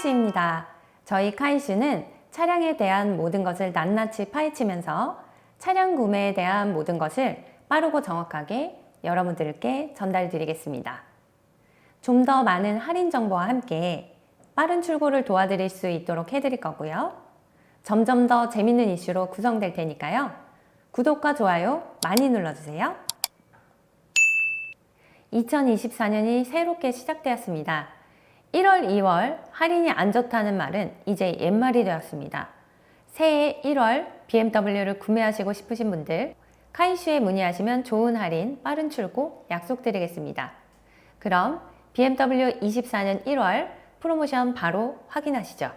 카이슈입니다. 저희 카이슈는 차량에 대한 모든 것을 낱낱이 파헤치면서 차량 구매에 대한 모든 것을 빠르고 정확하게 여러분들께 전달드리겠습니다. 좀 더 많은 할인 정보와 함께 빠른 출고를 도와드릴 수 있도록 해드릴 거고요. 점점 더 재밌는 이슈로 구성될 테니까요. 구독과 좋아요 많이 눌러주세요. 2024년이 새롭게 시작되었습니다. 1월, 2월 할인이 안 좋다는 말은 이제 옛말이 되었습니다. 새해 1월 BMW를 구매하시고 싶으신 분들 카이슈에 문의하시면 좋은 할인, 빠른 출고 약속드리겠습니다. 그럼 BMW 24년 1월 프로모션 바로 확인하시죠.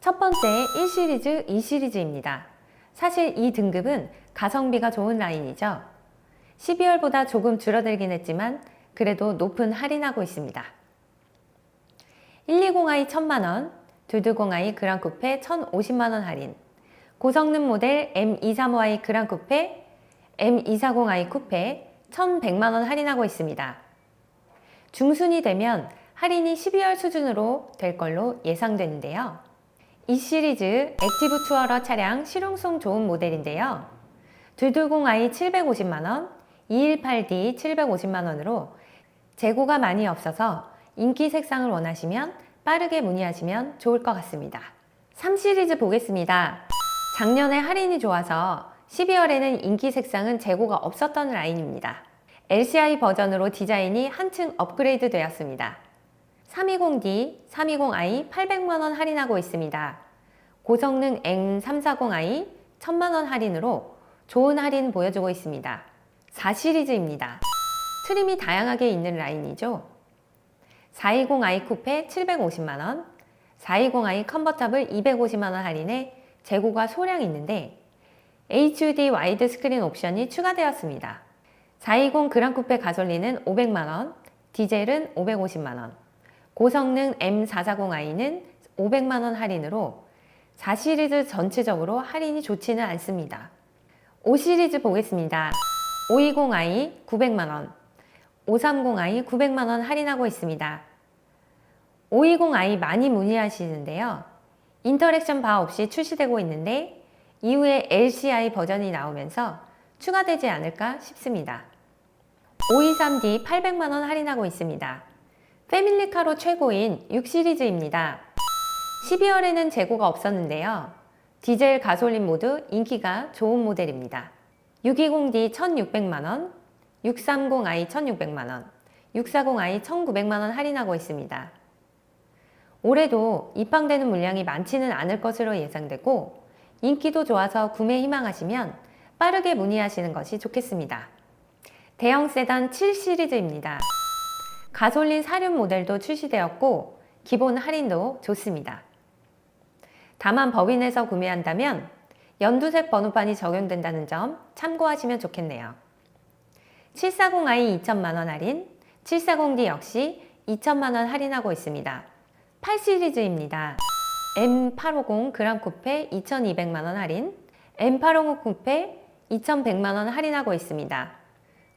첫 번째 1시리즈, 2시리즈입니다. 사실 이 등급은 가성비가 좋은 라인이죠. 12월보다 조금 줄어들긴 했지만 그래도 높은 할인하고 있습니다. 120i 1000만원, 220i 그랑 쿠페 1050만원 할인, 고성능 모델 M235i 그랑 쿠페, M240i 쿠페 1100만원 할인하고 있습니다. 중순이 되면 할인이 12월 수준으로 될 걸로 예상되는데요. 이 시리즈 액티브 투어러 차량 실용성 좋은 모델인데요. 220i 750만원, 218D 750만원으로 재고가 많이 없어서 인기 색상을 원하시면 빠르게 문의하시면 좋을 것 같습니다. 3시리즈 보겠습니다. 작년에 할인이 좋아서 12월에는 인기 색상은 재고가 없었던 라인입니다. LCI 버전으로 디자인이 한층 업그레이드 되었습니다. 320D, 320i 800만원 할인하고 있습니다. 고성능 M340i 1000만원 할인으로 좋은 할인 보여주고 있습니다. 4시리즈입니다. 트림이 다양하게 있는 라인이죠. 420i 쿠페 750만원, 420i 컨버터블 250만원 할인에 재고가 소량 있는데 HUD 와이드 스크린 옵션이 추가되었습니다. 420 그랑 쿠페 가솔린은 500만원, 디젤은 550만원, 고성능 M440i는 500만원 할인으로 4시리즈 전체적으로 할인이 좋지는 않습니다. 5시리즈 보겠습니다. 520i 900만원, 530i 900만원 할인하고 있습니다. 520i 많이 문의하시는데요. 인터랙션 바 없이 출시되고 있는데 이후에 LCI 버전이 나오면서 추가되지 않을까 싶습니다. 523D 800만원 할인하고 있습니다. 패밀리카로 최고인 6시리즈입니다. 12월에는 재고가 없었는데요. 디젤 가솔린 모두 인기가 좋은 모델입니다. 620D 1600만원, 630i 1600만원, 640i 1900만원 할인하고 있습니다. 올해도 입항되는 물량이 많지는 않을 것으로 예상되고 인기도 좋아서 구매 희망하시면 빠르게 문의하시는 것이 좋겠습니다. 대형 세단 7 시리즈입니다. 가솔린 사륜 모델도 출시되었고 기본 할인도 좋습니다. 다만 법인에서 구매한다면 연두색 번호판이 적용된다는 점 참고하시면 좋겠네요. 740i 2천만원 할인, 740D 역시 2천만원 할인하고 있습니다. 8시리즈입니다. M850 그람 쿠페 2,200만원 할인, M850 쿠페 2,100만원 할인하고 있습니다.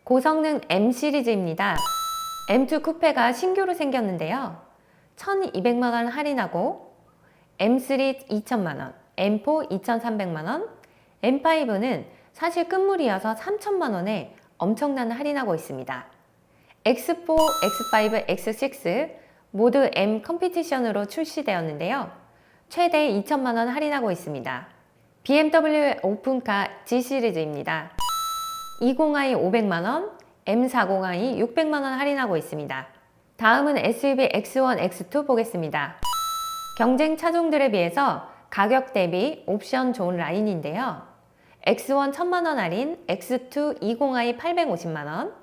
고성능 M 시리즈입니다. M2 쿠페가 신규로 생겼는데요. 1,200만원 할인하고 M3 2,000만원, M4 2,300만원, M5는 사실 끝물이어서 3,000만원에 엄청난 할인하고 있습니다. X4, X5, X6 모두 M 컴피티션으로 출시되었는데요. 최대 2천만원 할인하고 있습니다. BMW 오픈카 G 시리즈입니다. 20i 500만원, M40i 600만원 할인하고 있습니다. 다음은 SUV X1, X2 보겠습니다. 경쟁 차종들에 비해서 가격 대비 옵션 좋은 라인인데요. X1 1000만원 할인, X2 20i 850만원,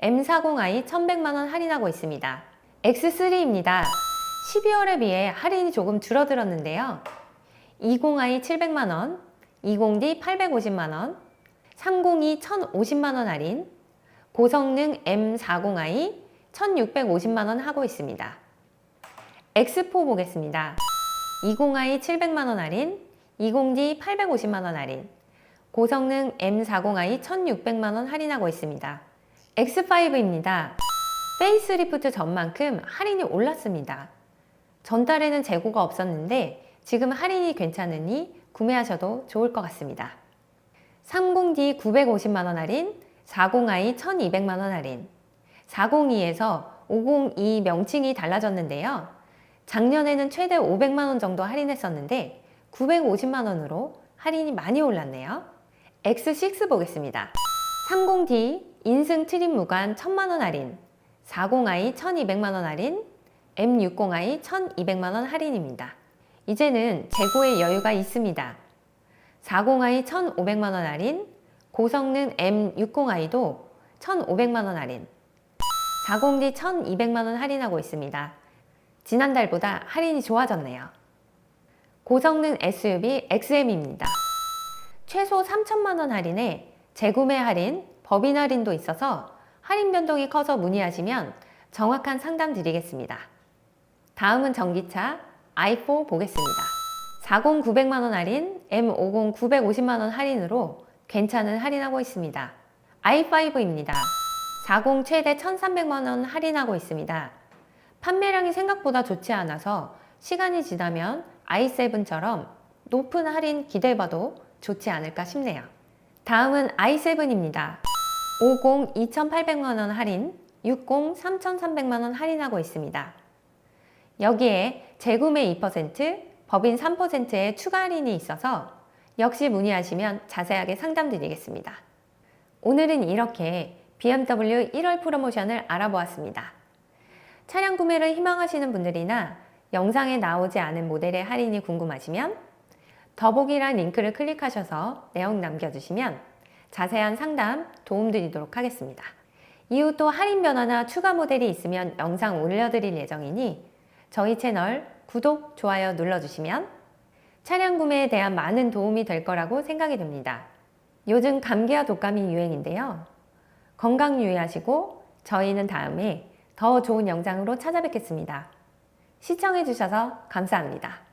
M40i 1100만원 할인하고 있습니다. X3입니다. 12월에 비해 할인이 조금 줄어들었는데요. 20i 700만원, 20D 850만원, 302 1050만원 할인, 고성능 M40i 1650만원 하고 있습니다. X4 보겠습니다. 20i 700만원 할인, 20D 850만원 할인, 고성능 M40i 1600만원 할인하고 있습니다. X5입니다. 페이스리프트 전만큼 할인이 올랐습니다. 전달에는 재고가 없었는데 지금 할인이 괜찮으니 구매하셔도 좋을 것 같습니다. 30D 950만원 할인, 40i 1200만원 할인, 402에서 502 명칭이 달라졌는데요. 작년에는 최대 500만원 정도 할인했었는데 950만원으로 할인이 많이 올랐네요. X6 보겠습니다. 30D 인승 트림 무관 1000만원 할인, 40i 1200만원 할인, M60i 1200만원 할인입니다. 이제는 재고에 여유가 있습니다. 40i 1500만원 할인, 고성능 M60i도 1500만원 할인, 40D 1200만원 할인하고 있습니다. 지난달보다 할인이 좋아졌네요. 고성능 SUV XM입니다. 최소 3천만원 할인에 재구매 할인, 법인 할인도 있어서 할인 변동이 커서 문의하시면 정확한 상담 드리겠습니다. 다음은 전기차 i4 보겠습니다. 40 900만원 할인, M50 950만원 할인으로 괜찮은 할인하고 있습니다. i5입니다. 40 최대 1300만원 할인하고 있습니다. 판매량이 생각보다 좋지 않아서 시간이 지나면 i7처럼 높은 할인 기대해봐도 좋지 않을까 싶네요. 다음은 i7입니다. 50 2800만원 할인, 60 3300만원 할인하고 있습니다. 여기에 재구매 2%, 법인 3%의 추가 할인이 있어서 역시 문의하시면 자세하게 상담드리겠습니다. 오늘은 이렇게 BMW 1월 프로모션을 알아보았습니다. 차량 구매를 희망하시는 분들이나 영상에 나오지 않은 모델의 할인이 궁금하시면 더보기란 링크를 클릭하셔서 내용 남겨주시면 자세한 상담 도움드리도록 하겠습니다. 이후 또 할인 변화나 추가 모델이 있으면 영상 올려드릴 예정이니 저희 채널 구독, 좋아요 눌러주시면 차량 구매에 대한 많은 도움이 될 거라고 생각이 됩니다. 요즘 감기와 독감이 유행인데요. 건강 유의하시고 저희는 다음에 더 좋은 영상으로 찾아뵙겠습니다. 시청해주셔서 감사합니다.